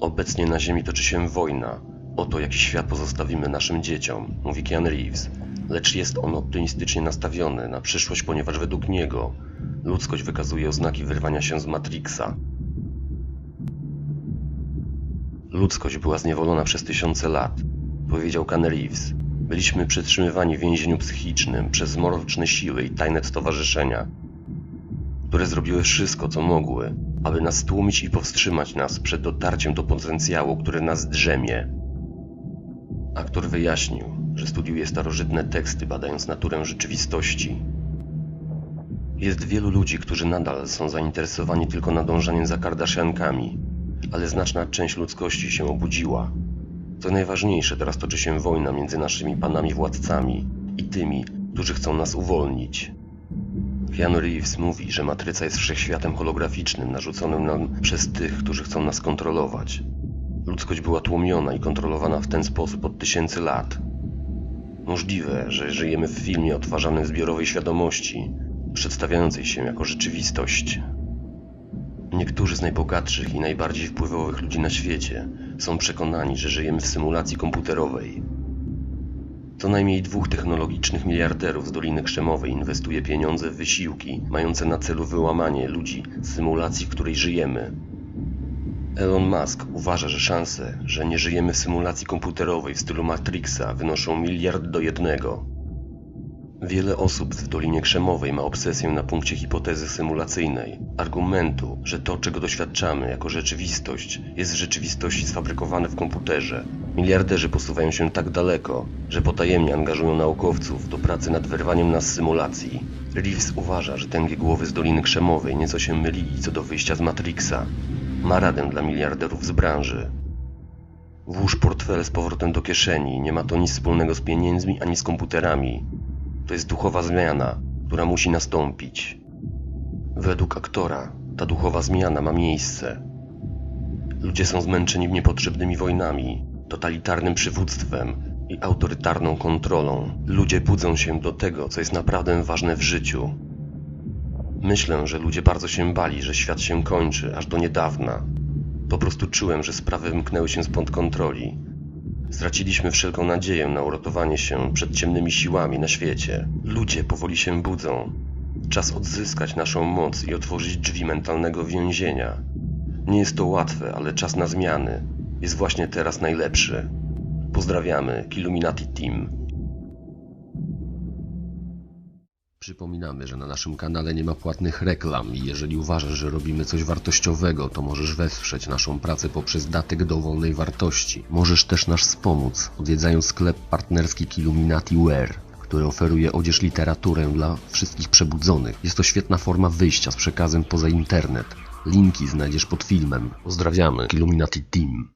Obecnie na Ziemi toczy się wojna. Oto jaki świat pozostawimy naszym dzieciom, mówi Keanu Reeves. Lecz jest on optymistycznie nastawiony na przyszłość, ponieważ według niego ludzkość wykazuje oznaki wyrwania się z Matrixa. Ludzkość była zniewolona przez tysiące lat, powiedział Keanu Reeves. Byliśmy przetrzymywani w więzieniu psychicznym przez zmroczne siły i tajne stowarzyszenia, które zrobiły wszystko, co mogły, aby nas stłumić i powstrzymać nas przed dotarciem do potencjału, który nas drzemie. Aktor wyjaśnił, że studiuje starożytne teksty, badając naturę rzeczywistości. Jest wielu ludzi, którzy nadal są zainteresowani tylko nadążaniem za Kardashiankami, ale znaczna część ludzkości się obudziła. Co najważniejsze, teraz toczy się wojna między naszymi panami władcami i tymi, którzy chcą nas uwolnić. Keanu Reeves mówi, że matryca jest wszechświatem holograficznym narzuconym nam przez tych, którzy chcą nas kontrolować. Ludzkość była tłumiona i kontrolowana w ten sposób od tysięcy lat. Możliwe, że żyjemy w filmie odtwarzanym zbiorowej świadomości, przedstawiającej się jako rzeczywistość. Niektórzy z najbogatszych i najbardziej wpływowych ludzi na świecie są przekonani, że żyjemy w symulacji komputerowej. Co najmniej dwóch technologicznych miliarderów z Doliny Krzemowej inwestuje pieniądze w wysiłki mające na celu wyłamanie ludzi z symulacji, w której żyjemy. Elon Musk uważa, że szanse, że nie żyjemy w symulacji komputerowej w stylu Matrixa wynoszą miliard do jednego. Wiele osób w Dolinie Krzemowej ma obsesję na punkcie hipotezy symulacyjnej, argumentu, że to, czego doświadczamy jako rzeczywistość, jest w rzeczywistości sfabrykowane w komputerze. Miliarderzy posuwają się tak daleko, że potajemnie angażują naukowców do pracy nad wyrwaniem nas z symulacji. Reeves uważa, że tęgie głowy z Doliny Krzemowej nieco się mylili co do wyjścia z Matrixa. Ma radę dla miliarderów z branży. Włóż portfel z powrotem do kieszeni, nie ma to nic wspólnego z pieniędzmi ani z komputerami. To jest duchowa zmiana, która musi nastąpić. Według aktora ta duchowa zmiana ma miejsce. Ludzie są zmęczeni niepotrzebnymi wojnami, totalitarnym przywództwem i autorytarną kontrolą. Ludzie budzą się do tego, co jest naprawdę ważne w życiu. Myślę, że ludzie bardzo się bali, że świat się kończy, aż do niedawna. Po prostu czułem, że sprawy wymknęły się spod kontroli. Straciliśmy wszelką nadzieję na uratowanie się przed ciemnymi siłami na świecie. Ludzie powoli się budzą. Czas odzyskać naszą moc i otworzyć drzwi mentalnego więzienia. Nie jest to łatwe, ale czas na zmiany jest właśnie teraz najlepszy. Pozdrawiamy, Killuminati Team. Przypominamy, że na naszym kanale nie ma płatnych reklam i jeżeli uważasz, że robimy coś wartościowego, to możesz wesprzeć naszą pracę poprzez datek dowolnej wartości. Możesz też nas wspomóc, odwiedzając sklep partnerski Killuminati Wear, który oferuje odzież literaturę dla wszystkich przebudzonych. Jest to świetna forma wyjścia z przekazem poza internet. Linki znajdziesz pod filmem. Pozdrawiamy, Illuminati Team.